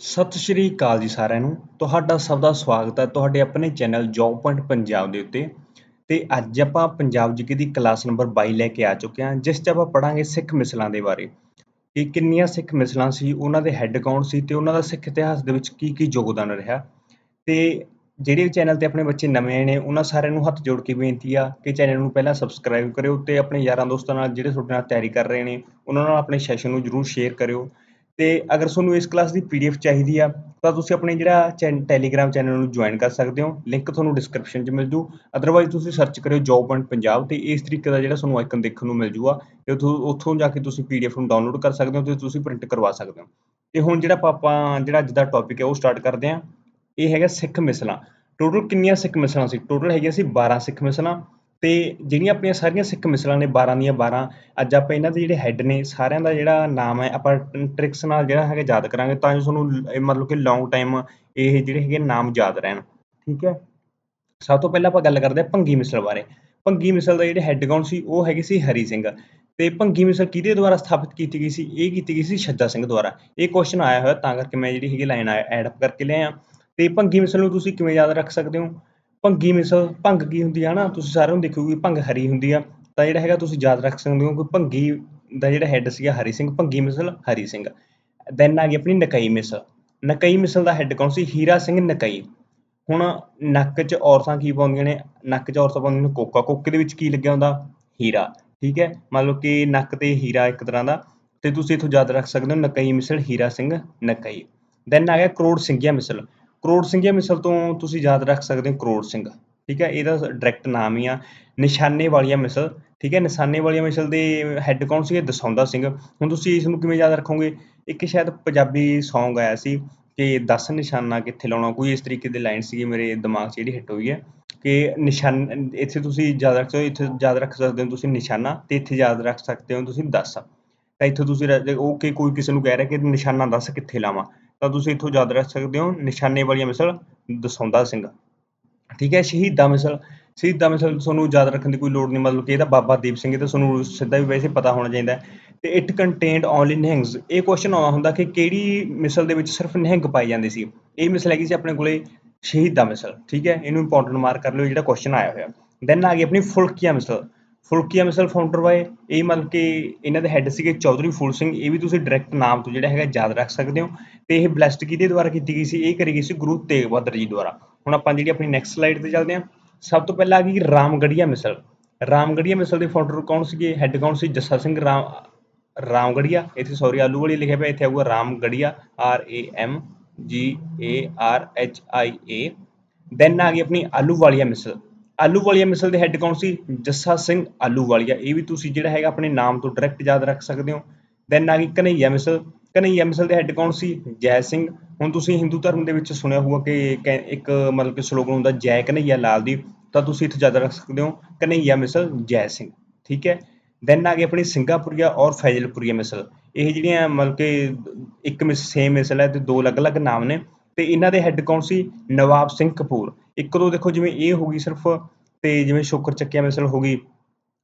ਸਤਿ ਸ਼੍ਰੀ ਅਕਾਲ ਜੀ ਸਾਰਿਆਂ ਨੂੰ। ਤੁਹਾਡਾ ਸਭ ਦਾ ਸਵਾਗਤ ਹੈ ਤੁਹਾਡੇ ਆਪਣੇ ਚੈਨਲ ਜੌਬ ਪੁਆਇੰਟ ਪੰਜਾਬ ਦੇ ਉੱਤੇ। ਤੇ ਅੱਜ ਆਪਾਂ ਪੰਜਾਬ ਜੀਕੇ ਦੀ ਕਲਾਸ ਨੰਬਰ 22 ਲੈ ਕੇ ਆ ਚੁੱਕੇ ਹਾਂ, ਜਿਸ 'ਚ ਆਪਾਂ ਪੜਾਂਗੇ ਸਿੱਖ ਮਿਸਲਾਂ ਦੇ ਬਾਰੇ। ਕਿ ਕਿੰਨੀਆਂ ਸਿੱਖ ਮਿਸਲਾਂ ਸੀ, ਉਹਨਾਂ ਦੇ ਹੈੱਡ ਕੌਣ ਸੀ ਤੇ ਉਹਨਾਂ ਦਾ ਸਿੱਖ ਇਤਿਹਾਸ ਦੇ ਵਿੱਚ ਕੀ ਕੀ ਯੋਗਦਾਨ ਰਿਹਾ। ਤੇ ਜਿਹੜੇ ਚੈਨਲ ਤੇ ਆਪਣੇ ਬੱਚੇ ਨਵੇਂ ਨੇ, ਉਹਨਾਂ ਸਾਰਿਆਂ ਨੂੰ ਹੱਥ ਜੋੜ ਕੇ ਬੇਨਤੀ ਆ ਕਿ ਚੈਨਲ ਨੂੰ ਪਹਿਲਾਂ ਸਬਸਕ੍ਰਾਈਬ ਕਰਿਓ ਤੇ ਆਪਣੇ ਯਾਰਾਂ ਦੋਸਤਾਂ ਨਾਲ ਜਿਹੜੇ ਤੁਹਾਡੇ ਨਾਲ ਤਿਆਰੀ ਕਰ ਰਹੇ ਨੇ, ਉਹਨਾਂ ਨਾਲ ਆਪਣੇ ਸੈਸ਼ਨ ਨੂੰ ਜਰੂਰ ਸ਼ੇਅਰ ਕਰਿਓ। ਤੇ ਅਗਰ ਤੁਹਾਨੂੰ ਇਸ ਕਲਾਸ ਦੀ ਪੀਡੀਐਫ ਚਾਹੀਦੀ ਆ, ਤਾਂ ਤੁਸੀਂ ਆਪਣੇ ਜਿਹੜਾ ਟੈਲੀਗ੍ਰਾਮ ਚੈਨਲ ਨੂੰ ਜੁਆਇਨ ਕਰ ਸਕਦੇ ਹੋ। ਲਿੰਕ ਤੁਹਾਨੂੰ ਡਿਸਕ੍ਰਿਪਸ਼ਨ 'ਚ ਮਿਲ ਜੂ। ਅਦਰਵਾਈਜ਼ ਤੁਸੀਂ ਸਰਚ ਕਰਿਓ ਜੌਬ ਪੁਆਇੰਟ ਪੰਜਾਬ ਤੇ ਇਸ ਤਰੀਕੇ ਦਾ ਜਿਹੜਾ ਤੁਹਾਨੂੰ ਆਈਕਨ ਦੇਖਣ ਨੂੰ ਮਿਲ ਜੂਗਾ, ਤੇ ਉੱਥੋਂ ਉੱਥੋਂ ਜਾ ਕੇ ਤੁਸੀਂ ਪੀਡੀਐਫ ਨੂੰ ਡਾਊਨਲੋਡ ਕਰ ਸਕਦੇ ਹੋ ਤੇ ਤੁਸੀਂ ਪ੍ਰਿੰਟ ਕਰਵਾ ਸਕਦੇ ਹੋ। ਤੇ ਹੁਣ ਜਿਹੜਾ ਆਪਾਂ ਜਿਹੜਾ ਅੱਜ ਦਾ ਟੌਪਿਕ ਹੈ, ਉਹ ਸਟਾਰਟ ਕਰਦੇ ਹਾਂ। ਇਹ ਹੈਗਾ ਸਿੱਖ ਮਿਸਲਾਂ। ਟੋਟਲ ਕਿੰਨੀਆਂ ਸਿੱਖ ਮਿਸਲਾਂ ਸੀ? ਟੋਟਲ ਹੈਗੀਆਂ ਸੀ 12 ਸਿੱਖ ਮਿਸਲਾਂ। ਅਤੇ ਜਿਹੜੀਆਂ ਆਪਣੀਆਂ ਸਾਰੀਆਂ ਸਿੱਖ ਮਿਸਲਾਂ ਨੇ 12 ਦੀਆਂ 12 ਅੱਜ ਆਪਾਂ ਇਹਨਾਂ ਦੇ ਜਿਹੜੇ ਹੈੱਡ ਨੇ, ਸਾਰਿਆਂ ਦਾ ਜਿਹੜਾ ਨਾਮ ਹੈ, ਆਪਾਂ ਟ੍ਰਿਕਸ ਨਾਲ ਜਿਹੜਾ ਹੈਗਾ ਯਾਦ ਕਰਾਂਗੇ ਤਾਂ ਜੋ ਤੁਹਾਨੂੰ ਮਤਲਬ ਕਿ ਲੌਂਗ ਟਾਈਮ ਇਹ ਜਿਹੜੇ ਹੈਗੇ ਨਾਮ ਯਾਦ ਰਹਿਣ, ਠੀਕ ਹੈ? ਸਭ ਤੋਂ ਪਹਿਲਾਂ ਆਪਾਂ ਗੱਲ ਕਰਦੇ ਹਾਂ ਭੰਗੀ ਮਿਸਲ ਬਾਰੇ। ਭੰਗੀ ਮਿਸਲ ਦਾ ਜਿਹੜੇ ਹੈੱਡ ਕੌਣ ਸੀ? ਉਹ ਹੈਗੇ ਸੀ ਹਰੀ ਸਿੰਘ। ਤੇ ਭੰਗੀ ਮਿਸਲ ਕਿਹਦੇ ਦੁਆਰਾ ਸਥਾਪਿਤ ਕੀਤੀ ਗਈ ਸੀ? ਇਹ ਕੀਤੀ ਗਈ ਸੀ ਛੱਜਾ ਸਿੰਘ ਦੁਆਰਾ। ਇਹ ਕੁਐਸਚਨ ਆਇਆ ਹੋਇਆ ਤਾਂ ਕਰਕੇ ਮੈਂ ਜਿਹੜੀ ਹੈਗੀ ਲਾਈਨ ਐਡ ਅਪ ਕਰਕੇ ਲਿਆਇਆ ਤੇ ਭੰਗੀ ਮਿਸਲ ਨੂੰ ਤੁਸੀਂ ਕਿਵੇਂ ਯਾਦ ਰੱਖ ਸਕਦੇ ਹੋ? ਭੰਗੀ ਮਿਸਲ ਭੰਗ ਕੀ ਹੁੰਦੀ ਹੈ ਨਾ, ਤੁਸੀਂ ਸਾਰਿਆਂ ਨੂੰ ਦੇਖੋਗੇ ਭੰਗ ਹਰੀ ਹੁੰਦੀ ਆ। ਤਾਂ ਜਿਹੜਾ ਹੈਗਾ ਤੁਸੀਂ ਯਾਦ ਰੱਖ ਸਕਦੇ ਹੋ ਕਿ ਭੰਗੀ ਦਾ ਜਿਹੜਾ ਹੈੱਡ ਸੀਗਾ ਹਰੀ ਸਿੰਘ, ਭੰਗੀ ਮਿਸਲ ਹਰੀ ਸਿੰਘ। ਦੈਨ ਆ ਗਈ ਆਪਣੀ ਨਕਈ ਮਿਸਲ ਨਕਈ ਮਿਸਲ ਦਾ ਹੈੱਡ ਕੌਣ ਸੀ? ਹੀਰਾ ਸਿੰਘ ਨਕਈ। ਹੁਣ ਨੱਕ 'ਚ ਔਰਤਾਂ ਕੀ ਪਾਉਂਦੀਆਂ ਨੇ? ਨੱਕ 'ਚ ਔਰਤਾਂ ਪਾਉਂਦੀਆਂ ਨੇ ਕੋਕਾ। ਕੋਕੇ ਦੇ ਵਿੱਚ ਕੀ ਲੱਗਿਆ ਹੁੰਦਾ? ਹੀਰਾ। ਠੀਕ ਹੈ? ਮੰਨ ਲਓ ਕਿ ਨੱਕ ਤੇ ਹੀਰਾ ਇੱਕ ਤਰ੍ਹਾਂ ਦਾ। ਤੇ ਤੁਸੀਂ ਇਥੋਂ ਯਾਦ ਰੱਖ ਸਕਦੇ ਹੋ ਨਕਈ ਮਿਸਲ ਹੀਰਾ ਸਿੰਘ ਨਕਈ। ਦੈਨ ਆ ਗਿਆ ਕਰੋੜ ਸਿੰਘਿਆ ਮਿਸਲ ਕਰੋੜ ਸਿੰਘਿਆ ਮਿਸਲ ਤੋਂ ਤੁਸੀਂ ਯਾਦ ਰੱਖ ਸਕਦੇ ਹੋ ਕਰੋੜ ਸਿੰਘ। ਠੀਕ ਹੈ, ਇਹਦਾ ਡਾਇਰੈਕਟ ਨਾਮ ਹੀ ਆ, ਨਿਸ਼ਾਨੇ ਵਾਲੀਆਂ ਮਿਸਲ। ਠੀਕ ਹੈ, ਨਿਸ਼ਾਨੇ ਵਾਲੀਆਂ ਮਿਸਲ ਦੇ ਹੈੱਡ ਕੌਣ ਸੀਗੇ? ਦਸੌਂਦਾ ਸਿੰਘ। ਹੁਣ ਤੁਸੀਂ ਇਸ ਨੂੰ ਕਿਵੇਂ ਯਾਦ ਰੱਖੋਗੇ? ਇੱਕ ਸ਼ਾਇਦ ਪੰਜਾਬੀ Song ਆਇਆ ਸੀ ਕਿ 10 ਨਿਸ਼ਾਨਾ ਕਿੱਥੇ ਲਾਉਣਾ। ਕੋਈ ਇਸ ਤਰੀਕੇ ਦੇ ਲਾਈਨ ਸੀਗੀ ਮੇਰੇ ਦਿਮਾਗ 'ਚ ਜਿਹੜੀ ਹਿੱਟ ਹੋਈ ਹੈ ਕਿ ਨਿਸ਼ਾਨ, ਇੱਥੇ ਤੁਸੀਂ ਯਾਦ ਰੱਖ ਸਕਦੇ ਹੋ, ਇੱਥੇ ਯਾਦ ਰੱਖ ਸਕਦੇ ਹੋ ਤੁਸੀਂ ਨਿਸ਼ਾਨਾ ਤੇ ਇੱਥੇ ਯਾਦ ਰੱਖ ਸਕਦੇ ਹੋ ਤੁਸੀਂ 10 ਤਾਂ ਇੱਥੇ ਤੁਸੀਂ ਉਹ ਕਿ ਕੋਈ ਕਿਸੇ ਨੂੰ ਕਹਿ ਰਿਹਾ ਕਿ ਨਿਸ਼ਾਨਾ 10 ਕਿੱਥੇ ਲਾਵਾਂ। ਤਾਂ ਤੁਸੀਂ ਇੱਥੋਂ ਯਾਦ ਰੱਖ ਸਕਦੇ ਹੋ, ਨਿਸ਼ਾਨੇ ਵਾਲੀਆਂ ਮਿਸਲ ਦਸਾਉਂਦਾ ਸਿੰਘ। ਠੀਕ ਹੈ, ਸ਼ਹੀਦਾਂ ਮਿਸਲ ਸ਼ਹੀਦਾਂ ਮਿਸਲ ਤੁਹਾਨੂੰ ਯਾਦ ਰੱਖਣ ਦੀ ਕੋਈ ਲੋੜ ਨਹੀਂ, ਮਤਲਬ ਕਿ ਇਹਦਾ ਬਾਬਾ ਦੀਪ ਸਿੰਘ ਇਹ ਤਾਂ ਤੁਹਾਨੂੰ ਸਿੱਧਾ ਵੀ ਵੈਸੇ ਪਤਾ ਹੋਣਾ ਚਾਹੀਦਾ ਤੇ ਇਟ ਕੰਟੇਨਡ ਓਨਲੀ ਨਿਹੰਗਸ ਇਹ ਕੁਐਸਚਨ ਆਉਂਦਾ ਹੁੰਦਾ ਕਿ ਕਿਹੜੀ ਮਿਸਲ ਦੇ ਵਿੱਚ ਸਿਰਫ ਨਿਹੰਗ ਪਾਈ ਜਾਂਦੀ ਸੀ? ਇਹ ਮਿਸਲ ਹੈਗੀ ਸੀ ਆਪਣੇ ਕੋਲੇ ਸ਼ਹੀਦਾਂ ਮਿਸਲ। ਠੀਕ ਹੈ, ਇਹਨੂੰ ਇੰਪੋਰਟੈਂਟ ਮਾਰਕ ਕਰ ਲਿਓ ਜਿਹੜਾ ਕੁਐਸਚਨ ਆਇਆ ਹੋਇਆ। ਦੈਨ ਆ ਗਈ ਆਪਣੀ ਫੁਲਕੀਆਂ ਮਿਸਲ। ਫੁਲਕੀਆ ਮਿਸਲ ਫਾਊਂਡਰ ਬਾਏ ਇਹ ਮਤਲਬ ਕਿ ਇਹਨਾਂ ਦੇ ਹੈੱਡ ਸੀਗੇ ਚੌਧਰੀ ਫੂਲ ਸਿੰਘ, ਇਹ ਵੀ ਤੁਸੀਂ ਡਾਇਰੈਕਟ ਨਾਮ ਤੋਂ ਜਿਹੜਾ ਹੈਗਾ ਯਾਦ ਰੱਖ ਸਕਦੇ ਹੋ। ਤੇ ਇਹ ਬਲੈਸਟ ਕਿਹਦੇ ਦੁਆਰਾ ਕੀਤੀ ਗਈ ਸੀ? ਇਹ ਕਰੀ ਗਈ ਸੀ ਗੁਰੂ ਤੇਗ ਬਹਾਦਰ ਜੀ ਦੁਆਰਾ। ਹੁਣ ਆਪਾਂ ਜਿਹੜੀ ਆਪਣੀ ਨੈਕਸਟ ਸਲਾਈਡ ਤੇ ਚੱਲਦੇ ਹਾਂ। ਸਭ ਤੋਂ ਪਹਿਲਾਂ ਆ ਗਈ ਰਾਮਗੜੀਆ ਮਿਸਲ। ਰਾਮਗੜੀਆ ਮਿਸਲ ਦੇ ਫਾਊਂਡਰ ਕੌਣ ਸੀਗੇ? ਹੈੱਡ ਕੌਣ ਸੀ? ਜੱਸਾ ਸਿੰਘ ਰਾਮ, ਰਾਮਗੜੀਆ। ਇੱਥੇ ਸੌਰੀ ਆਲੂ ਵਾਲੀ ਲਿਖਿਆ ਪਿਆ, ਇੱਥੇ ਆਊਗਾ Ramgarhia R A M G A R H I A then ਆ ਗਈ ਆਪਣੀ ਆਲੂ ਵਾਲੀਆ ਮਿਸਲ। ਆਲੂ ਵਾਲੀਆ ਮਿਸਲ ਦੇ ਹੈੱਡ ਕੌਣ ਸੀ? ਜੱਸਾ ਸਿੰਘ ਆਲੂ ਵਾਲੀਆ ਇਹ ਵੀ ਤੁਸੀਂ ਜਿਹੜਾ ਹੈਗਾ ਆਪਣੇ ਨਾਮ ਤੋਂ ਡਾਇਰੈਕਟ ਯਾਦ ਰੱਖ ਸਕਦੇ ਹੋ। ਦੈਨ ਆ ਗਈ ਕਨਈਆ ਮਿਸਲ। ਕਨਈਆ ਮਿਸਲ ਦੇ ਹੈੱਡ ਕੌਣ ਸੀ? ਜੈ ਸਿੰਘ। ਹੁਣ ਤੁਸੀਂ ਹਿੰਦੂ ਧਰਮ ਦੇ ਵਿੱਚ ਸੁਣਿਆ ਹੋਊਗਾ ਕਿ ਇੱਕ ਮਤਲਬ ਕਿ ਸਲੋਗਨ ਹੁੰਦਾ ਜੈ ਕਨਈਆ ਲਾਲ ਦੀ ਤਾਂ ਤੁਸੀਂ ਇੱਥੇ ਯਾਦ ਰੱਖ ਸਕਦੇ ਹੋ ਕਨਈਆ ਮਿਸਲ, ਜੈ ਸਿੰਘ। ਠੀਕ ਹੈ? ਦੈਨ ਆ ਗਈ ਆਪਣੀ ਸਿੰਗਾਪੁਰੀਆ ਔਰ ਫੈਜ਼ਲਪੁਰੀਆ ਮਿਸਲ। ਇਹ ਜਿਹੜੀਆਂ ਮਤਲਬ ਕਿ ਇੱਕ ਮਿਸ ਸੇਮ ਮਿਸਲ ਹੈ ਤੇ ਦੋ ਅਲੱਗ-ਅਲੱਗ ਨਾਮ ਨੇ। ਤੇ ਇਹਨਾਂ ਦੇ ਹੈੱਡ ਕੌਣ ਸੀ? ਨਵਾਬ ਸਿੰਘ ਕਪੂਰ। ਇੱਕ ਦੋ ਦੇਖੋ ਜਿਵੇਂ ਇਹ ਹੋ ਗਈ ਸਿਰਫ ਤੇ ਜਿਵੇਂ ਸ਼ੁਕਰ ਚੱਕਿਆ ਮਿਸਲ ਹੋ ਗਈ,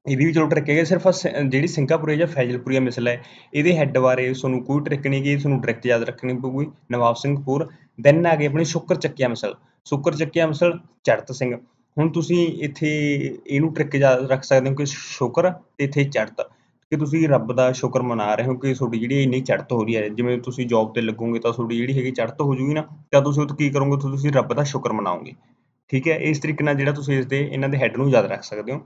ਇਹਦੀ ਵੀ ਚਲੋ ਟ੍ਰਿਕ ਹੈਗੇ ਸਿਰਫ ਜਿਹੜੀ ਸਿੰਗਾਪੁਰੀਆ ਜਾਂ ਫੈਜ਼ਲਪੁਰੀਆ ਮਿਸਲ ਹੈ, ਇਹਦੇ ਹੈੱਡ ਬਾਰੇ ਤੁਹਾਨੂੰ ਕੋਈ ਟ੍ਰਿਕ ਨਹੀਂ ਕਿ ਤੁਹਾਨੂੰ ਡਾਇਰੈਕਟ ਯਾਦ ਰੱਖਣੀ ਪਊਗੀ, ਨਵਾਬ ਸਿੰਘ ਕਪੂਰ ਦੈਨ ਆ ਗਏ ਆਪਣੇ ਸ਼ੁਕਰ ਚੱਕਿਆ ਮਿਸਲ, ਸ਼ੁਕਰ ਚੱਕਿਆ ਮਿਸਲ ਚੜਤ ਸਿੰਘ, ਹੁਣ ਤੁਸੀਂ ਇੱਥੇ ਇਹਨੂੰ ਟ੍ਰਿਕ ਯਾਦ ਰੱਖ ਸਕਦੇ ਹੋ ਕਿ ਸ਼ੁਕਰ ਤੇ ਇੱਥੇ ਚੜਤ ਕਿ ਤੁਸੀਂ ਰੱਬ ਦਾ ਸ਼ੁਕਰ ਮਨਾ ਰਹੇ ਹੋ ਕਿ ਤੁਹਾਡੀ ਜਿਹੜੀ ਇੰਨੀ ਚੜ੍ਹਤ ਹੋ ਰਹੀ ਹੈ, ਜਿਵੇਂ ਤੁਸੀਂ ਜੌਬ ਤੇ ਲੱਗੋਗੇ ਤਾਂ ਤੁਹਾਡੀ ਜਿਹੜੀ ਹੈਗੀ ਚੜ੍ਹਤ ਹੋ ਜੂਗੀ ਨਾ, ਤਾਂ ਤੁਸੀਂ ਉਹ ਕੀ ਕਰੋਗੇ? ਤੁਸੀਂ ਰੱਬ ਦਾ ਸ਼ੁਕਰ ਮਨਾਓਗੇ। ਠੀਕ ਹੈ? ਇਸ ਤਰੀਕੇ ਨਾਲ ਜਿਹੜਾ ਤੁਸੀਂ ਇਸ ਦੇ, ਇਹਨਾਂ ਦੇ ਹੈੱਡ ਨੂੰ ਯਾਦ ਰੱਖ ਸਕਦੇ ਹੋ।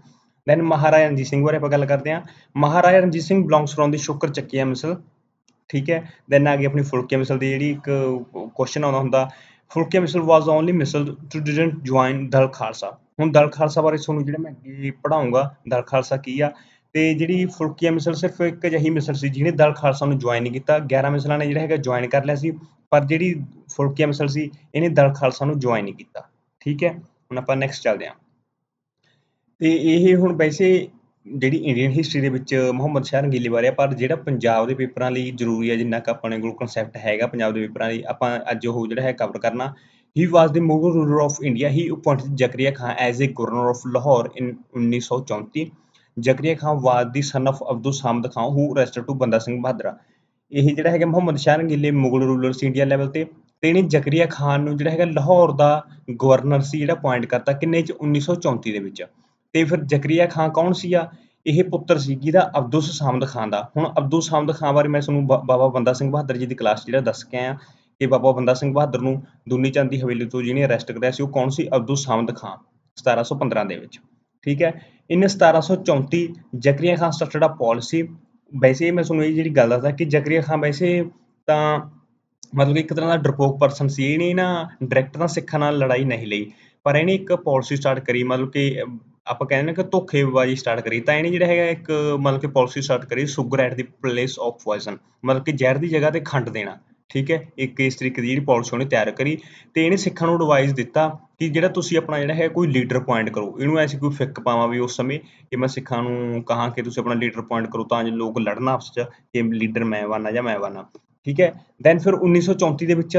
ਦੈਨ ਮਹਾਰਾਜਾ ਰਣਜੀਤ ਸਿੰਘ ਬਾਰੇ ਆਪਾਂ ਗੱਲ ਕਰਦੇ ਹਾਂ। Maharaja Ranjit Singh belongs from the Sukerchakia Misl. ਠੀਕ ਹੈ? ਦੈਨ ਆ ਗਈ ਆਪਣੀ ਫੁਲਕੀਆ ਮਿਸਲ ਦੀ ਜਿਹੜੀ ਇੱਕ ਕੁਐਸਚਨ ਆਉਂਦਾ ਹੁੰਦਾ, Phulkian misl was only misl to didn't join Dal Khalsa ਹੁਣ ਦਲ ਖਾਲਸਾ ਬਾਰੇ ਤੁਹਾਨੂੰ ਜਿਹੜਾ ਮੈਂ ਅੱਗੇ ਪੜਾਉਂਗਾ ਦਲ ਖਾਲਸਾ ਕੀ ਆ? ਤੇ ਜਿਹੜੀ ਫੁਲਕੀਆ ਮਿਸਲ ਸਿਰਫ ਇੱਕ ਅਜਿਹੀ ਮਿਸਲ ਸੀ ਜਿਹਨੇ ਦਲ ਖਾਲਸਾ ਨੂੰ ਜੁਆਇਨ ਨਹੀਂ ਕੀਤਾ। 11 ਮਿਸਲਾਂ ਨੇ ਜਿਹੜਾ ਹੈਗਾ ਜੁਆਇਨ ਕਰ ਲਿਆ ਸੀ, ਪਰ ਜਿਹੜੀ ਫੁਲਕੀਆ ਮਿਸਲ ਸੀ, ਇਹਨੇ ਦਲ ਖਾਲਸਾ ਨੂੰ ਜੁਆਇਨ ਨਹੀਂ ਕੀਤਾ। ਠੀਕ ਹੈ? ਹੁਣ ਆਪਾਂ ਨੈਕਸਟ ਚੱਲਦੇ ਹਾਂ। ਤੇ ਇਹ ਹੁਣ ਵੈਸੇ ਜਿਹੜੀ ਇੰਡੀਅਨ ਹਿਸਟਰੀ ਦੇ ਵਿੱਚ ਮੁਹੰਮਦ ਸ਼ਾਹ ਰੰਗੀਲੀ ਬਾਰੇ ਆ, ਪਰ ਜਿਹੜਾ ਪੰਜਾਬ ਦੇ ਪੇਪਰਾਂ ਲਈ ਜ਼ਰੂਰੀ ਹੈ ਜਿੰਨਾ ਕੁ ਆਪਣੇ ਕੋਲ ਕਨਸੈਪਟ ਹੈਗਾ ਪੰਜਾਬ ਦੇ ਪੇਪਰਾਂ ਲਈ, ਆਪਾਂ ਅੱਜ ਉਹ ਜਿਹੜਾ ਹੈ ਕਵਰ ਕਰਨਾ। He was the Mughal ruler of India he appointed Zakaria Khan as a governor of Lahore in 1934 Zakaria Khan was the of Abdul Samad Khan, who rested to Banda Singh Bahadur. ਇਹ ਜਿਹੜਾ ਹੈਗਾ Muhammad Shah ਰੰਗੀਲੇ Mughal ruler ਸੀ India level ਤੇ ਤੇ ਇਹਨੇ ਜ਼ਕਰੀਆ ਖਾਨ ਨੂੰ ਜਿਹੜਾ ਹੈਗਾ ਲਾਹੌਰ ਦਾ ਗਵਰਨਰ ਸੀ, ਜਿਹੜਾ ਅਪੁਆਇੰਟ ਕਰਤਾ ਕਿੰਨੇ ਚ? 1934 ਦੇ ਵਿੱਚ। ਤੇ ਫਿਰ ਜ਼ਕਰੀਆ ਖਾਨ ਕੌਣ ਸੀਗਾ? ਇਹ ਪੁੱਤਰ ਸੀ ਜਿਹਦਾ ਅਬਦੁਸ ਸਾਮਦ ਖਾਨ ਦਾ। ਹੁਣ ਅਬਦੁਲ ਸਾਮਦ ਖਾਨ ਬਾਰੇ ਮੈਂ ਤੁਹਾਨੂੰ ਬਾਬਾ ਬੰਦਾ ਸਿੰਘ ਬਹਾਦਰ ਜੀ ਦੀ ਕਲਾਸ ਜਿਹੜਾ ਦੱਸ ਕੇ ਆਇਆ ਕਿ ਬਾਬਾ ਬੰਦਾ ਸਿੰਘ ਬਹਾਦਰ ਨੂੰ ਦੁਨੀ ਚੰਦ ਦੀ ਹਵੇਲੀ ਤੋਂ ਜਿਹਨੇ ਅਰੈਸਟ ਕਰਿਆ ਸੀ, ਉਹ ਕੌਣ ਸੀ? ਅਬਦੁਲ ਸਾਮਦ ਖਾਨ 1715 ਦੇ ਵਿੱਚ। ਠੀਕ ਹੈ? ਇਹਨੇ 1734 Zakaria Khan started a policy ਵੈਸੇ ਮੈਂ ਤੁਹਾਨੂੰ ਇਹ ਜਿਹੜੀ ਗੱਲ ਦੱਸਦਾ ਕਿ ਜ਼ਕਰੀਆ ਖਾਨ ਵੈਸੇ ਤਾਂ ਮਤਲਬ ਕਿ ਇੱਕ ਤਰ੍ਹਾਂ ਦਾ ਡਰਪੋਕ ਪਰਸਨ ਸੀ, ਇਹਨੇ ਨਾ ਡਾਇਰੈਕਟ ਨਾਲ ਸਿੱਖਾਂ ਨਾਲ ਲੜਾਈ ਨਹੀਂ ਲਈ, ਪਰ ਇਹਨੇ ਇੱਕ ਪਾਲਿਸੀ ਸਟਾਰਟ ਕਰੀ, ਮਤਲਬ ਕਿ ਆਪਾਂ ਕਹਿੰਦੇ ਨੇ ਕਿ ਧੋਖੇਬਾਜ਼ੀ ਸਟਾਰਟ ਕਰੀ, ਤਾਂ ਇਹਨੇ ਜਿਹੜਾ ਹੈਗਾ ਇੱਕ ਮਤਲਬ ਕਿ ਪਾਲਿਸੀ ਸਟਾਰਟ ਕਰੀ sugar at the place of poison ਮਤਲਬ ਕਿ ਜ਼ਹਿਰ ਦੀ ਜਗ੍ਹਾ ਤੇ ਖੰਡ ਦੇਣਾ। ਠੀਕ ਹੈ, ਇੱਕ ਇਸ ਤਰੀਕੇ ਦੀ ਜਿਹੜੀ ਪਾਲਿਸੀ ਉਹਨੇ ਤਿਆਰ ਕਰੀ ਤੇ ਇਹਨੇ ਸਿੱਖਾਂ ਨੂੰ ਐਡਵਾਈਸ ਦਿੱਤਾ ਕਿ ਜਿਹੜਾ ਤੁਸੀਂ ਆਪਣਾ ਜਿਹੜਾ ਹੈ ਕੋਈ ਲੀਡਰ ਅਪੁਆਇੰਟ ਕਰੋ। ਇਹਨੂੰ ਐਸੀ ਕੋਈ ਫਿੱਕ ਪਾਵਾਂ ਵੀ ਉਸ ਸਮੇਂ ਕਿ ਮੈਂ ਸਿੱਖਾਂ ਨੂੰ ਕਹਾਂ ਕਿ ਤੁਸੀਂ ਆਪਣਾ ਲੀਡਰ ਅਪੁਆਇੰਟ ਕਰੋ ਤਾਂ ਜੋ ਲੋਕ ਲੜਨ ਆਪਸ 'ਚ ਕਿ ਲੀਡਰ ਮੈਂ ਬਣਨਾ ਜਾਂ ਮੈਂ ਬਣਨਾ ਠੀਕ ਹੈ ਦੈਨ ਫਿਰ 1934 ਦੇ ਵਿੱਚ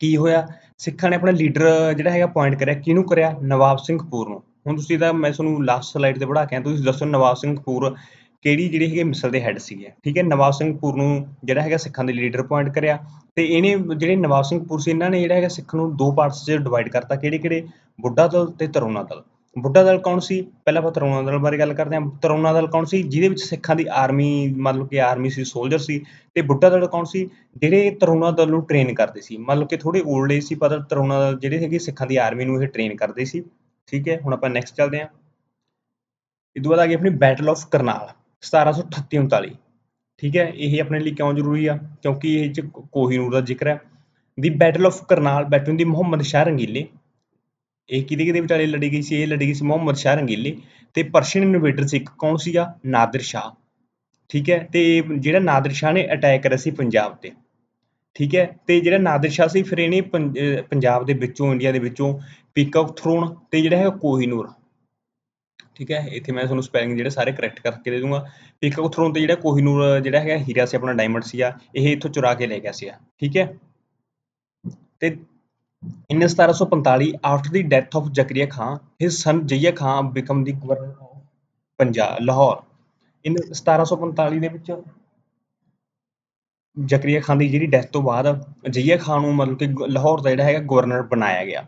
ਕੀ ਹੋਇਆ? ਸਿੱਖਾਂ ਨੇ ਆਪਣਾ ਲੀਡਰ ਜਿਹੜਾ ਹੈਗਾ ਅਪੁਆਇੰਟ ਕਰਿਆ। ਕਿਹਨੂੰ ਕਰਿਆ? ਨਵਾਬ ਸਿੰਘ ਕਪੂਰ ਨੂੰ। ਹੁਣ ਤੁਸੀਂ ਇਹਦਾ ਮੈਂ ਤੁਹਾਨੂੰ ਲਾਸਟ ਸਲਾਈਡ ਤੇ ਪੜ੍ਹਾ ਕੇ ਆਇਆ। ਤੁਸੀਂ ਦੱਸੋ ਨਵਾਬ ਸਿੰਘ ਕਪੂਰ ਕਿਹੜੀ ਜਿਹੜੀ ਹੈਗੀ ਮਿਸਲ ਦੇ ਹੈੱਡ ਸੀਗੇ, ਠੀਕ ਹੈ, ਨਵਾਬ ਸਿੰਘ ਕਪੂਰ ਨੂੰ ਜਿਹੜਾ ਹੈਗਾ ਸਿੱਖਾਂ ਦੇ ਲੀਡਰ ਅਪੁਆਇੰਟ ਕਰਿਆ ਤੇ ਇਹਨੇ ਜਿਹੜੇ ਨਵਾਬ ਸਿੰਘ ਕਪੂਰ ਸੀ, ਇਹਨਾਂ ਨੇ ਜਿਹੜਾ ਹੈਗਾ ਸਿੱਖ ਨੂੰ ਦੋ ਪਾਰਟਸ 'ਚ ਡਿਵਾਈਡ ਕਰਤਾ, ਕਿਹੜੇ ਕਿਹੜੇ? ਬੁੱਢਾ ਦਲ ਤੇ ਤਰੋਣਾ ਦਲ। ਬੁੱਢਾ ਦਲ ਕੌਣ ਸੀ? ਪਹਿਲਾਂ ਆਪਾਂ ਤਰੋਣਾ ਦਲ ਬਾਰੇ ਗੱਲ ਕਰਦੇ ਹਾਂ। ਤਰੋਣਾ ਦਲ ਕੌਣ ਸੀ? ਜਿਹਦੇ ਵਿੱਚ ਸਿੱਖਾਂ ਦੀ ਆਰਮੀ ਮਤਲਬ ਕਿ ਆਰਮੀ ਸੀ ਸੋਲਜਰ ਸੀ ਤੇ ਬੁੱਢਾ ਦਲ ਕੌਣ ਸੀ? ਜਿਹੜੇ ਤਰੋਣਾ ਦਲ ਨੂੰ ਟ੍ਰੇਨ ਕਰਦੇ ਸੀ। ਮਤਲਬ ਕਿ ਥੋੜੇ 올ਡ ਏਜ ਸੀ, ਪਰ ਤਰੋਣਾ ਦਲ ਜਿਹੜੇ ਹੈਗੇ ਸਿੱਖਾਂ ਦੀ ਆਰਮੀ ਨੂੰ ਇਹ ਟ੍ਰੇਨ ਕਰਦੇ ਸੀ। ਠੀਕ ਹੈ, ਹੁਣ ਆਪਾਂ ਨੈਕਸਟ ਚੱਲਦੇ ਹਾਂ। ਇਹ ਤੋਂ ਬਾਅਦ ਆ ਗਈ ਆਪਣੀ ਬੈਟਲ ਆਫ ਕਰਨਾਲ। 1738 39 ਠੀਕ ਹੈ, ਇਹ ਆਪਣੇ ਲਈ ਕਿਉਂ ਜ਼ਰੂਰੀ ਆ? ਕਿਉਂਕਿ ਇਹ ਚ ਕੋਹੀਨੂਰ ਦਾ ਜ਼ਿਕਰ ਹੈ। The battle of Karnal battle the Muhammad Shah Rangeela. ਇਹ ਕਿਹਦੇ ਕਿਹਦੇ ਵਿਚਾਲੇ ਲੜੀ ਗਈ ਸੀ? ਇਹ ਲੜੀ ਗਈ ਸੀ ਮੁਹੰਮਦ ਸ਼ਾਹ ਰੰਗੀਲੇ। ਤੇ ਪਰਸ਼ੀਅਨ ਇਨਵੇਡਰ ਸੀ ਇੱਕ, ਕੌਣ ਸੀਗਾ? ਨਾਦਰ ਸ਼ਾਹ। ਠੀਕ ਹੈ, ਤੇ ਜਿਹੜਾ ਨਾਦਰ ਸ਼ਾਹ ਨੇ ਅਟੈਕ ਕਰਿਆ ਸੀ ਪੰਜਾਬ ਤੇ। ਠੀਕ ਹੈ, ਤੇ ਜਿਹੜਾ ਨਾਦਰ ਸ਼ਾਹ ਸੀ, ਫਿਰ ਇਹਨੇ ਪੰਜ- ਪੰਜਾਬ ਦੇ ਵਿੱਚੋਂ ਇੰਡੀਆ ਦੇ ਵਿੱਚੋਂ ਪੀਕੌਕ ਥਰੋਨ ਤੇ ਜਿਹੜਾ ਹੈ ਕੋਹੀਨੂਰ ਠੀਕ ਹੈ, ਇੱਥੇ ਮੈਂ ਤੁਹਾਨੂੰ ਸਪੈਲਿੰਗ ਜਿਹੜੇ ਸਾਰੇ ਕਰੈਕਟ ਕਰਕੇ ਦੇ ਦੂੰਗਾ ਪੀਕੌਕ ਥਰੋਨ ਤੇ ਜਿਹੜਾ ਕੋਹੀਨੂਰ ਜਿਹੜਾ ਹੈਗਾ, ਹੀਰਾ ਸੀ, ਆਪਣਾ ਡਾਇਮੰਡ ਸੀਗਾ, ਇਹ ਇੱਥੋਂ ਚੁਰਾ ਕੇ ਲੈ ਗਿਆ ਸੀਗਾ, ਠੀਕ ਹੈ। ਤੇ in 1745 after the death of Zakaria Khan his son Yahya Khan become the governor of Punjab, Lahore. in 1745 ਦੇ ਵਿੱਚ ਜ਼ਕਰੀਆ ਖਾਨ ਦੀ ਜਿਹੜੀ ਡੈਥ ਤੋਂ ਬਾਅਦ ਜਈਆ ਖਾਨ ਨੂੰ ਮਤਲਬ ਕਿ ਲਾਹੌਰ ਦਾ ਜਿਹੜਾ ਹੈਗਾ ਗਵਰਨਰ ਬਣਾਇਆ ਗਿਆ।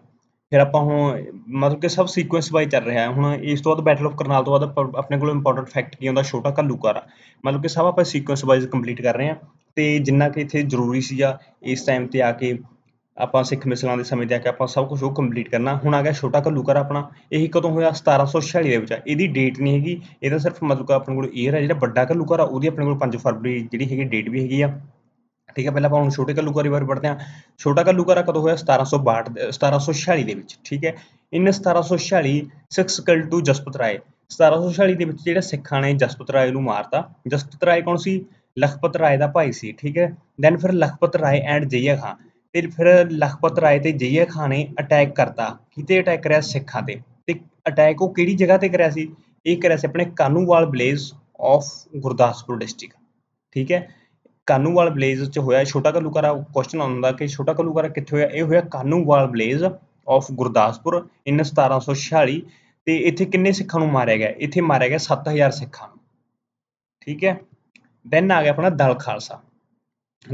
ਫਿਰ ਆਪਾਂ ਹੁਣ, ਮਤਲਬ ਕਿ ਸਭ ਸੀਕੁਐਂਸ ਵਾਈਜ਼ ਚੱਲ ਰਿਹਾ ਹੈ। ਹੁਣ ਇਸ ਤੋਂ ਬਾਅਦ ਬੈਟਲ ਆਫ ਕਰਨਾਲ ਤੋਂ ਬਾਅਦ ਆਪਾਂ- ਆਪਣੇ ਕੋਲ ਇੰਪੋਰਟੈਂਟ ਫੈਕਟ ਕੀ ਹੁੰਦਾ, ਛੋਟਾ ਘੱਲੂਘਾਰਾ। ਮਤਲਬ ਕਿ ਸਭ ਆਪਾਂ ਸੀਕੁਐਂਸ ਵਾਈਜ਼ ਕੰਪਲੀਟ ਕਰ ਰਹੇ ਹਾਂ। ਤੇ ਜਿੰਨਾ ਕਿ ਇੱਥੇ ਜ਼ਰੂਰੀ ਸੀਗਾ, ਇਸ ਟਾਈਮ ਤੇ ਆ ਕੇ ਆਪਾਂ ਸਿੱਖ ਮਿਸਲਾਂ ਦੇ ਸਮੇਂ ਤੇ ਆ ਕੇ ਆਪਾਂ ਸਭ ਕੁਝ ਉਹ ਕੰਪਲੀਟ ਕਰਨਾ। ਹੁਣ ਆ ਗਿਆ ਛੋਟਾ ਘੱਲੂਘਾਰਾ ਆਪਣਾ। ਇਹ ਕਦੋਂ ਹੋਇਆ? 1746 ਦੇ ਵਿੱਚ ਇਹਦੀ ਡੇਟ ਨਹੀਂ ਹੈਗੀ। ਇਹਦਾ ਸਿਰਫ ਮਤਲਬ ਕਿ ਆਪਣੇ ਕੋਲ ਈਅਰ ਹੈ, ਜਿਹੜਾ ਵੱਡਾ ਘੱਲੂਘਾਰਾ ਉਹਦੀ ਆਪਣੇ ਕੋਲ 5 ਫਰਵਰੀ ਜਿਹੜੀ ਹੈਗੀ ਡੇਟ ਵੀ ਹੈਗੀ ਆ। ਠੀਕ ਹੈ, ਪਹਿਲਾਂ ਆਪਾਂ ਹੁਣ ਛੋਟੇ ਘੱਲੂਘਾਰੇ ਬਾਰੇ ਪੜ੍ਹਦੇ ਹਾਂ। ਛੋਟਾ ਘੱਲੂਘਾਰਾ ਕਦੋਂ ਹੋਇਆ? 1762 ਦੇ- 1746 ਦੇ ਵਿੱਚ, ਠੀਕ ਹੈ। In 1746 Sikhs kill to Jaspat Rai. 1746 ਦੇ ਵਿੱਚ ਜਿਹੜਾ ਸਿੱਖਾਂ ਨੇ ਜਸਪਤ ਰਾਏ ਨੂੰ ਮਾਰਤਾ, ਜਸਪਤ ਰਾਏ ਕੌਣ ਸੀ? ਲਖਪਤ ਰਾਏ ਦਾ ਭਾਈ ਸੀ, ਠੀਕ ਹੈ। ਦੈਨ ਫਿਰ ਲਖਪਤ ਰਾਏ ਐਂਡ ਜਈਆ ਖਾਂ। ਤੇ ਫਿਰ ਲਖਪਤ ਰਾਏ ਤੇ ਜਈਆ ਖਾਂ ਨੇ ਅਟੈਕ ਕਰਤਾ। ਕਿਤੇ ਅਟੈਕ ਕਰਿਆ? ਸਿੱਖਾਂ ਤੇ। ਤੇ ਅਟੈਕ ਉਹ ਕਿਹੜੀ ਜਗ੍ਹਾ ਤੇ ਕਰਿਆ ਸੀ? ਇਹ ਕਰਿਆ ਸੀ ਆਪਣੇ Kanuwal village of Gurdaspur district ਠੀਕ ਹੈ। ਕਾਨੂੰਵਾਲ ਬਲੇਜ ਚ ਹੋਇਆ, ਛੋਟਾ ਘੱਲੂਘਾਰਾ ਕੁਐਸਚਨ ਆਉਂਦਾ ਕਿ ਛੋਟਾ ਘੱਲੂਘਾਰਾ ਕਿੱਥੇ ਹੋਇਆ? ਇਹ ਹੋਇਆ ਕਾਨੂੰਵਾਲ ਬਲੇਜ਼ ਆਫ ਗੁਰਦਾਸਪੁਰ ਇਨ 1746 ਤੇ ਇੱਥੇ ਕਿੰਨੇ ਸਿੱਖਾਂ ਨੂੰ ਮਾਰਿਆ ਗਿਆ? ਇੱਥੇ ਮਾਰਿਆ ਗਿਆ 7000 ਸਿੱਖਾਂ ਨੂੰ। ਠੀਕ ਹੈ? ਦੈਨ ਆ ਗਿਆ ਆਪਣਾ ਦਲ ਖਾਲਸਾ।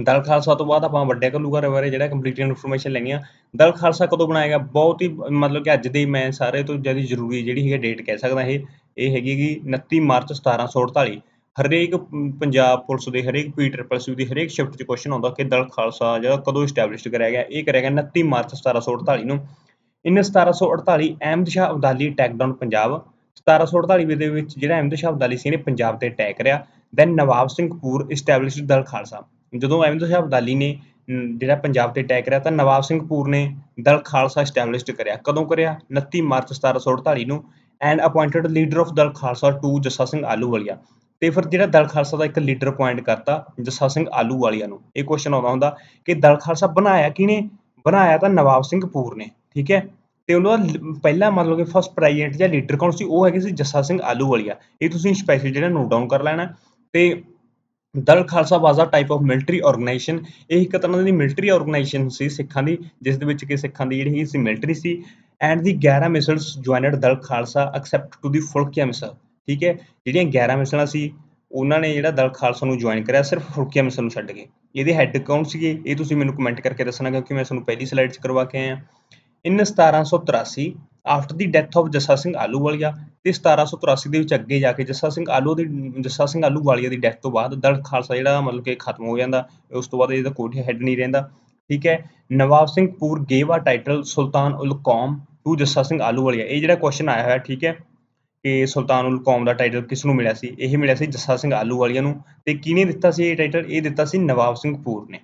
ਦਲ ਖਾਲਸਾ ਤੋਂ ਬਾਅਦ ਆਪਾਂ ਵੱਡੇ ਘੱਲੂਘਾਰੇ ਬਾਰੇ ਜਿਹੜਾ ਕੰਪਲੀਟ ਇਨਫੋਰਮੇਸ਼ਨ ਲੈਣੀ ਆ ਦਲ ਖਾਲਸਾ ਕਦੋਂ ਬਣਾਇਆ ਗਿਆ? ਬਹੁਤ ਹੀ ਮਤਲਬ ਕਿ ਅੱਜ ਦੀ ਮੈਂ ਸਾਰੇ ਤੋਂ ਜ਼ਿਆਦਾ ਜ਼ਰੂਰੀ ਜਿਹੜੀ ਹੈਗੀ ਡੇਟ ਕਹਿ ਸਕਦਾ ਇਹ। ਇਹ ਹੈਗੀ ਕਿ 29 ਮਾਰਚ 1748 ਹਰੇਕ ਪੰਜਾਬ ਪੁਲਿਸ ਦੇ, ਹਰੇਕ ਪੀ ਟ੍ਰਿਪਲ ਸੀ ਦੀ ਹਰੇਕ ਸ਼ਿਫਟ 'ਚ ਕੁਐਸਚਨ ਆਉਂਦਾ ਕਿ ਦਲ ਖਾਲਸਾ ਜਿਹੜਾ ਕਦੋਂ ਇਸਟੈਬਲਿਸ਼ ਕਰਿਆ ਗਿਆ। ਇਹ ਕਰਿਆ ਗਿਆ 29 ਮਾਰਚ 1748 ਨੂੰ। In 1748 Ahmad Shah Abdali attack down Punjab. 1748 ਦੇ ਵਿੱਚ ਜਿਹੜਾ ਅਹਿਮਦ ਸ਼ਾਹ ਅਬਦਾਲੀ ਸੀ ਨੇ ਪੰਜਾਬ ਤੇ ਅਟੈਕ ਕਰਿਆ। Then Nawab Singh Kapoor established Dal Khalsa. ਜਦੋਂ ਅਹਿਮਦ ਸ਼ਾਹ ਅਬਦਾਲੀ ਨੇ ਜਿਹੜਾ ਪੰਜਾਬ ਤੇ ਅਟੈਕ ਕਰਿਆ ਤਾਂ ਨਵਾਬ ਸਿੰਘ ਕਪੂਰ ਨੇ ਦਲ ਖਾਲਸਾ ਇਸਟੈਬਲਿਸ਼ਡ ਕਰਿਆ। ਕਦੋਂ ਕਰਿਆ? 29 ਮਾਰਚ 1748 ਨੂੰ। And appointed leader of Dal Khalsa to Jassa Singh Ahluwalia ਤੇ ਫਿਰ ਜਿਹੜਾ ਦਲ ਖਾਲਸਾ ਦਾ ਇੱਕ ਲੀਡਰ ਅਪਾਇੰਟ ਕਰਤਾ ਜੱਸਾ ਸਿੰਘ ਆਲੂ ਆਲੂਵਾਲੀਆ ਨੂੰ, ਇਹ ਕੁਐਸਚਨ ਆਉਂਦਾ ਹੁੰਦਾ ਕਿ ਦਲ ਖਾਲਸਾ ਬਣਾਇਆ ਕਿਹਨੇ? ਬਣਾਇਆ ਤਾਂ ਨਵਾਬ ਸਿੰਘ ਕਪੂਰ ਨੇ, ਠੀਕ ਹੈ? ਤੇ ਉਹਨਾਂ ਦਾ ਲ- ਪਹਿਲਾ ਮਤਲਬ ਕਿ ਫਸਟ ਪ੍ਰੈਜ਼ੀਡੈਂਟ ਜਾਂ ਲੀਡਰ ਕੌਣ ਸੀ? ਉਹ ਹੈਗੇ ਸੀ ਜੱਸਾ ਸਿੰਘ ਆਲੂ ਆਲੂਵਾਲੀਆ ਇਹ ਤੁਸੀਂ ਸਪੈਸ਼ਲ ਜਿਹੜਾ ਨੋਟ ਡਾਊਨ ਕਰ ਲੈਣਾ। ਤੇ Dal Khalsa was type of military organisation ਇਹ ਇੱਕ ਤਰ੍ਹਾਂ ਦੀ ਮਿਲਟਰੀ ਆਰਗੇਨਾਈਜੇਸ਼ਨ ਸੀ ਸਿੱਖਾਂ ਦੀ, ਜਿਸ ਦੇ ਵਿੱਚ ਕਿ ਸਿੱਖਾਂ ਦੀ ਜਿਹੜੀ ਸੀ military C. And the 11 misls joined Dal Khalsa except to the Phulkian Misl ਠੀਕ ਹੈ, ਜਿਹੜੀਆਂ 11 ਮਿਸਲਾਂ ਸੀ, ਉਹਨਾਂ ਨੇ ਜਿਹੜਾ ਦਲ ਖਾਲਸਾ ਨੂੰ ਜੁਆਇਨ ਕਰਿਆ, ਸਿਰਫ ਫਰੂਕੀਆ ਮਿਸਲ ਨੂੰ ਛੱਡ ਕੇ। ਇਹਦੇ ਹੈੱਡ ਕੌਣ ਸੀਗੇ? ਇਹ ਤੁਸੀਂ ਮੈਨੂੰ ਕਮੈਂਟ ਕਰਕੇ ਦੱਸਣਾ, ਕਿਉਂਕਿ ਮੈਂ ਤੁਹਾਨੂੰ ਪਹਿਲੀ ਸਲਾਈਡ 'ਚ ਕਰਵਾ ਕੇ ਆਇਆ। In 1783 after the death of Jassa Singh Ahluwalia ਤੇ 1783 ਦੇ ਵਿੱਚ ਅੱਗੇ ਜਾ ਕੇ ਜੱਸਾ ਸਿੰਘ ਆਲੂ ਦੀ, ਜੱਸਾ ਸਿੰਘ ਆਲੂਵਾਲੀਆ ਦੀ ਡੈਥ ਤੋਂ ਬਾਅਦ ਦਲ ਖਾਲਸਾ ਜਿਹੜਾ ਮਤਲਬ ਕਿ ਖਤਮ ਹੋ ਜਾਂਦਾ, ਉਸ ਤੋਂ ਬਾਅਦ ਇਹਦਾ ਕੋਈ ਹੈੱਡ ਨਹੀਂ ਰਹਿੰਦਾ, ਠੀਕ ਹੈ। ਨਵਾਬ ਸਿੰਘ ਪੂਰ ਗੇਵਾ ਟਾਈਟਲ ਸੁਲਤਾਨ ਉਲ ਕੌਮ ਟੂ ਜੱਸਾ ਸਿੰਘ ਆਲੂਵਾਲੀਆ ਇਹ ਜਿਹੜਾ ਕੁਐਸਚਨ ਆਇਆ ਹੋਇਆ, ਠੀਕ ਹੈ। ਕਿ ਸੁਲਤਾਨ ਉਲ ਕੌਮ ਦਾ ਟਾਈਟਲ ਕਿਸ ਨੂੰ ਮਿਲਿਆ ਸੀ? ਇਹ ਮਿਲਿਆ ਸੀ ਜੱਸਾ ਸਿੰਘ ਆਲੂਵਾਲੀਆ ਨੂੰ ਤੇ ਕਿਹਨੇ ਦਿੱਤਾ ਸੀ ਇਹ ਟਾਈਟਲ ਇਹ ਦਿੱਤਾ ਸੀ ਨਵਾਬ ਸਿੰਘ ਪੂਰ ਨੇ।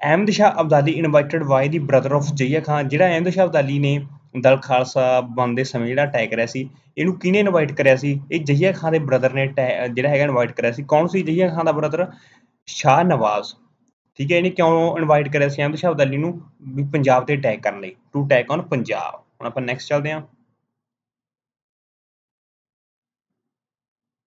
Ahmad Shah Abdali invited by the brother of ਜਈਆ Khan, ਜਿਹੜਾ ਅਹਿਮਦ ਸ਼ਾਹ ਅਬਦਾਲੀ ਨੇ ਦਲ ਖਾਲਸਾ ਬਣਦੇ ਸਮੇਂ ਜਿਹੜਾ ਅਟੈਕ ਕਰਿਆ ਸੀ, ਇਹਨੂੰ ਕਿਹਨੇ ਇਨਵਾਈਟ ਕਰਿਆ ਸੀ? ਇਹ ਜਈਆ ਖਾਨ ਦੇ ਬ੍ਰਦਰ ਨੇ ਜਿਹੜਾ ਹੈਗਾ ਇਨਵਾਈਟ ਕਰਿਆ ਸੀ। ਕੌਣ ਸੀ ਜਹੀਆ ਖਾਨ ਦਾ ਬ੍ਰਦਰ ਸ਼ਾਹ ਨਵਾਜ਼। ਠੀਕ ਹੈ, ਇਹਨੇ ਕਿਉਂ ਇਨਵਾਈਟ ਕਰਿਆ ਸੀ ਅਹਿਮਦ ਸ਼ਾਹ ਅਬਦਾਲੀ ਨੂੰ? ਵੀ ਪੰਜਾਬ ਤੇ ਅਟੈਕ ਕਰਨ ਲਈ। To attack on Punjab. ਹੁਣ ਆਪਾਂ ਨੈਕਸਟ ਚੱਲਦੇ ਹਾਂ।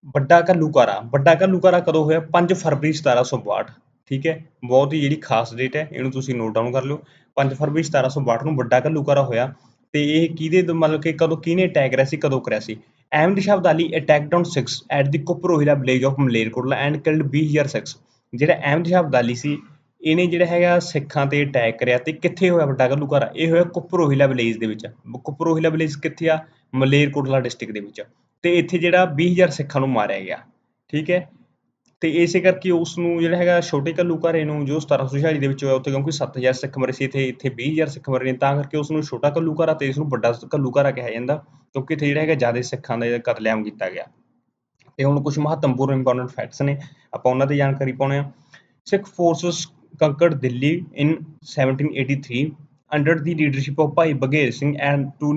ਵੱਡਾ ਘੱਲੂਘਾਰਾ ਵੱਡਾ ਘੱਲੂਘਾਰਾ ਕਦੋਂ ਹੋਇਆ? 5 ਫਰਵਰੀ 1762 ਠੀਕ ਹੈ? ਬਹੁਤ ਹੀ ਜਿਹੜੀ ਖਾਸ ਡੇਟ ਹੈ, ਇਹਨੂੰ ਤੁਸੀਂ ਨੋਟ ਡਾਊਨ ਕਰ ਲਿਓ। 5 ਫਰਵਰੀ 1762 ਨੂੰ ਵੱਡਾ ਘੱਲੂਘਾਰਾ ਹੋਇਆ ਤੇ ਇਹ ਕਿਹਦੇ ਮਤਲਬ ਕਿ ਕਦੋਂ ਕਿਹਨੇ ਅਟੈਕ ਕਰਿਆ ਸੀ, ਕਦੋਂ ਕਰਿਆ ਸੀ? Ahmad Shah Abdali attacked on 6 at the Kuprahira village of Malerkotla and killed 20000 Sikhs ਜਿਹੜਾ ਅਹਿਮਦ ਸ਼ਾਹ ਅਬਦਾਲੀ ਸੀ, ਇਹਨੇ ਜਿਹੜਾ ਹੈਗਾ ਸਿੱਖਾਂ ਤੇ ਅਟੈਕ ਕਰਿਆ ਤੇ ਕਿੱਥੇ ਹੋਇਆ ਵੱਡਾ ਘੱਲੂਘਾਰਾ? ਇਹ ਹੋਇਆ ਕੁਪਰੋਹਿਲਾ ਵਿਲੇਜ ਦੇ ਵਿੱਚ। ਕੁਪਰੋਹਿਲਾ ਵਿਲੇਜ ਕਿੱਥੇ ਆ? ਮਲੇਰਕੋਟਲਾ ਡਿਸਟ੍ਰਿਕਟ ਦੇ ਵਿੱਚ। ਤੇ ਇੱਥੇ ਜਿਹੜਾ 20000 ਸਿੱਖਾਂ ਨੂੰ ਮਾਰਿਆ ਗਿਆ, ਠੀਕ ਹੈ? ਤੇ ਇਸੇ ਕਰਕੇ ਉਸ ਨੂੰ ਜਿਹੜਾ ਹੈਗਾ ਛੋਟੇ ਘੱਲੂਘਾਰੇ ਨੂੰ ਜੋ 1746 ਦੇ ਵਿੱਚ ਹੋਇਆ, ਉੱਥੇ ਕਿਉਂਕਿ 7000 ਸਿੱਖ ਮਰੇ ਸੀ, ਇੱਥੇ ਇੱਥੇ 20000 ਸਿੱਖ ਮਰੇ ਨੇ, ਤਾਂ ਕਰਕੇ ਉਸ ਨੂੰ ਛੋਟਾ ਘੱਲੂਘਾਰਾ ਤੇ ਇਸ ਨੂੰ ਵੱਡਾ ਘੱਲੂਘਾਰਾ ਕਿਹਾ ਜਾਂਦਾ, ਕਿਉਂਕਿ ਇੱਥੇ ਜਿਹੜਾ ਹੈਗਾ ਜ਼ਿਆਦਾ ਸਿੱਖਾਂ ਦਾ ਕਤਲੇਆਮ ਕੀਤਾ ਗਿਆ। ਤੇ ਹੁਣ ਕੁਝ ਮਹੱਤਵਪੂਰਨ ਇੰਪੋਰਟੈਂਟ ਫੈਕਟਸ ਨੇ, ਆਪਾਂ ਉਹਨਾਂ 'ਤੇ ਜਾਣਕਾਰੀ ਪਾਉਣੇ ਆ Sikh forces conquered Delhi in 1783 under the leadership of Bhai Baghel Singh and to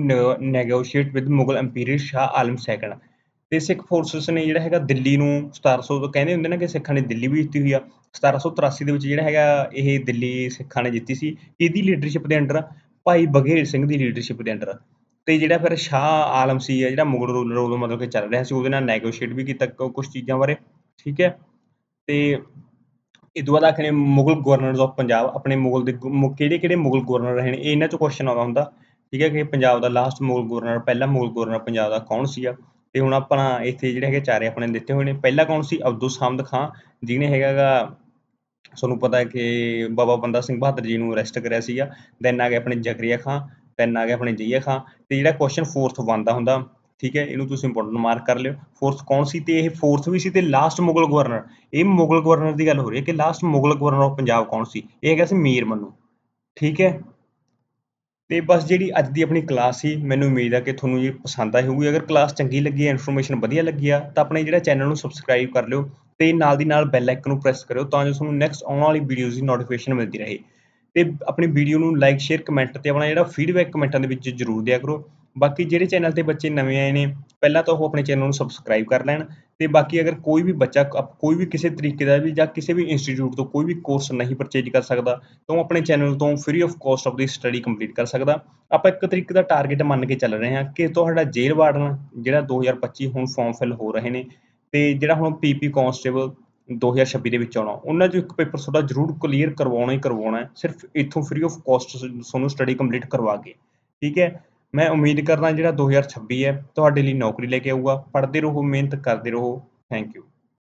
negotiate with Mughal emperor Shah Alam second ਤੇ ਸਿੱਖ ਫੋਰਸਸ ਨੇ ਜਿਹੜਾ ਹੈਗਾ ਦਿੱਲੀ ਨੂੰ 1700 ਤੋਂ ਕਹਿੰਦੇ ਹੁੰਦੇ ਨਾ ਕਿ ਸਿੱਖਾਂ ਨੇ ਦਿੱਲੀ ਵੀ ਜਿੱਤੀ ਹੋਈ ਆ। 1783 ਦੇ ਵਿੱਚ ਜਿਹੜਾ ਹੈਗਾ ਇਹ ਦਿੱਲੀ ਸਿੱਖਾਂ ਨੇ ਜਿੱਤੀ ਸੀ। ਇਹਦੀ ਲੀਡਰਸ਼ਿਪ ਦੇ ਅੰਡਰ ਭਾਈ ਬਘੇਲ ਸਿੰਘ ਦੀ ਲੀਡਰਸ਼ਿਪ ਦੇ ਅੰਡਰ ਤੇ ਜਿਹੜਾ ਫਿਰ ਸ਼ਾਹ ਆਲਮ ਸੀ ਜਿਹੜਾ ਮੁਗਲ ਰੂਲਰ ਉਦੋਂ ਮਤਲਬ ਕਿ ਚੱਲ ਰਿਹਾ ਸੀ, ਉਹਦੇ ਨਾਲ ਨੈਗੋਸ਼ੀਏਟ ਵੀ ਕੀਤਾ ਕੁਝ ਚੀਜ਼ਾਂ ਬਾਰੇ। ਠੀਕ ਹੈ। ਤੇ ਇਹ ਤੋਂ ਬਾਅਦ ਆਖਣੇ ਮੁਗਲ ਗਵਰਨਰਸ ਆਫ ਪੰਜਾਬ, ਆਪਣੇ ਮੁਗਲ ਦੇ ਕਿਹੜੇ ਕਿਹੜੇ ਮੁਗਲ ਗਵਰਨਰ ਰਹੇ ਨੇ? ਇਹਨਾਂ ਚੋਂ ਕੁਐਸਚਨ ਆਉਂਦਾ ਹੁੰਦਾ। ਠੀਕ ਹੈ ਕਿ ਪੰਜਾਬ ਦਾ ਲਾਸਟ ਮੁਗਲ ਗਵਰਨਰ ਪਹਿਲਾ ਮੁਗਲ ਗਵਰਨਰ ਪੰਜਾਬ ਦਾ ਕੌਣ ਸੀਗਾ? ਤੇ ਹੁਣ ਆਪਣਾ ਇੱਥੇ ਜਿਹੜੇ ਹੈਗੇ ਚਾਰੇ ਆਪਣੇ ਦਿੱਤੇ ਹੋਏ ਨੇ। ਪਹਿਲਾ ਕੌਣ ਸੀ? ਅਬਦੁਲ ਸਾਮਦ ਖਾਂ, ਜਿਹਨੇ ਹੈਗਾਗਾ, ਤੁਹਾਨੂੰ ਪਤਾ ਹੈ ਕਿ ਬਾਬਾ ਬੰਦਾ ਸਿੰਘ ਬਹਾਦਰ ਜੀ ਨੂੰ ਅਰੈਸਟ ਕਰਿਆ ਸੀਗਾ। ਦੈਨ ਆ ਗਏ ਆਪਣੇ ਜ਼ਕਰੀਆ ਖਾਂ ਦੈਨ ਆ ਗਏ ਆਪਣੇ ਜਈਆ ਖਾਂ। ਤੇ ਜਿਹੜਾ ਕੁਐਸਚਨ ਫੋਰਥ ਬਣਦਾ ਹੁੰਦਾ ਠੀਕ ਹੈ, ਇਹਨੂੰ ਤੁਸੀਂ ਇੰਪੋਰਟੈਂਟ ਮਾਰਕ ਕਰ ਲਿਓ। ਫੋਰਥ ਕੌਣ ਸੀ ਤੇ ਇਹ ਫੋਰਥ ਵੀ ਸੀ ਤੇ ਲਾਸਟ ਮੁਗਲ ਗਵਰਨਰ ਇਹ ਮੁਗਲ ਗਵਰਨਰ ਦੀ ਗੱਲ ਹੋ ਰਹੀ ਹੈ ਕਿ last Mughal governor of Punjab ਕੌਣ ਸੀ? ਇਹ ਹੈਗਾ ਸੀ ਮੀਰ ਮਨੂ। ਠੀਕ ਹੈ? ਤੇ ਬਸ ਜਿਹੜੀ ਅੱਜ ਦੀ ਆਪਣੀ ਕਲਾਸ ਸੀ, ਮੈਨੂੰ ਉਮੀਦ ਹੈ ਕਿ ਤੁਹਾਨੂੰ ਇਹ ਪਸੰਦ ਆਈ ਹੋਊਗੀ। ਅਗਰ ਕਲਾਸ ਚੰਗੀ ਲੱਗੀ ਹੈ ਇਨਫੋਰਮੇਸ਼ਨ ਵਧੀਆ ਲੱਗੀ ਆ, ਤਾਂ ਆਪਣੇ ਜਿਹੜਾ ਚੈਨਲ ਨੂੰ ਸਬਸਕ੍ਰਾਈਬ ਕਰ ਲਿਓ ਤੇ ਨਾਲ ਦੀ ਨਾਲ ਬੈਲ ਆਈਕਨ ਨੂੰ ਪ੍ਰੈਸ ਕਰਿਓ ਤਾਂ ਜੋ ਤੁਹਾਨੂੰ ਨੈਕਸਟ ਆਉਣ ਵਾਲੀ ਵੀਡੀਓਜ਼ ਦੀ ਨੋਟੀਫਿਕੇਸ਼ਨ ਮਿਲਦੀ ਰਹੇ। ਤੇ ਆਪਣੀ ਵੀਡੀਓ ਨੂੰ ਲਾਈਕ ਸ਼ੇਅਰ ਕਮੈਂਟ ਤੇ ਆਪਣਾ ਜਿਹੜਾ ਫੀਡਬੈਕ ਕਮੈਂਟਾਂ ਦੇ ਵਿੱਚ ਜ਼ਰੂਰ ਦਿਆ ਕਰੋ। ਬਾਕੀ ਜਿਹੜੇ ਚੈਨਲ ਤੇ ਬੱਚੇ ਨਵੇਂ ਆਏ ਨੇ, ਪਹਿਲਾਂ ਤਾਂ ਉਹ ਆਪਣੇ ਚੈਨਲ ਨੂੰ ਸਬਸਕ੍ਰਾਈਬ ਕਰ ਲੈਣ ਤੇ ਬਾਕੀ ਅਗਰ ਕੋਈ ਵੀ ਬੱਚਾ ਕੋਈ ਵੀ ਕਿਸੇ ਤਰੀਕੇ ਦਾ ਵੀ ਜਾਂ ਕਿਸੇ ਵੀ ਇੰਸਟੀਚਿਊਟ ਤੋਂ ਕੋਈ ਵੀ ਕੋਰਸ ਨਹੀਂ ਪਰਚੇਜ ਕਰ ਸਕਦਾ, ਤਾਂ ਉਹ ਆਪਣੇ ਚੈਨਲ ਤੋਂ ਫ੍ਰੀ ਆਫ ਕਾਸਟ ਆਪਣੀ ਸਟੱਡੀ ਕੰਪਲੀਟ ਕਰ ਸਕਦਾ। ਆਪਾਂ ਇੱਕ ਤਰੀਕੇ ਦਾ ਟਾਰਗੇਟ ਮੰਨ ਕੇ ਚੱਲ ਰਹੇ ਹਾਂ ਕਿ ਤੁਹਾਡਾ ਜੇਲ੍ਹ ਵਾਰਡਨ ਜਿਹੜਾ 2025 ਹੁਣ ਫਾਰਮ ਫਿਲ ਹੋ ਰਹੇ ਨੇ ਤੇ ਜਿਹੜਾ ਹੁਣ ਪੀਪੀ ਕਾਂਸਟੇਬਲ 2026 ਦੇ ਵਿੱਚ ਆਉਣਾ, ਉਹਨਾਂ ਚੋਂ ਇੱਕ ਪੇਪਰ ਤੁਹਾਡਾ ਜ਼ਰੂਰ ਕਲੀਅਰ ਕਰਵਾਉਣਾ ਹੀ ਕਰਵਾਉਣਾ ਸਿਰਫ ਇੱਥੋਂ ਫ੍ਰੀ ਆਫ ਕਾਸਟ ਤੁਹਾਨੂੰ ਸਟੱਡੀ ਕੰਪਲੀਟ ਕਰਵਾ ਕੇ, ਠੀਕ ਹੈ? ਮੈਂ ਉਮੀਦ ਕਰਦਾ ਜਿਹੜਾ 2026 ਹੈ, ਤੁਹਾਡੇ ਲਈ ਨੌਕਰੀ ਲੈ ਕੇ ਆਊਗਾ। ਪੜ੍ਹਦੇ ਰਹੋ, ਮਿਹਨਤ ਕਰਦੇ ਰਹੋ। Thank you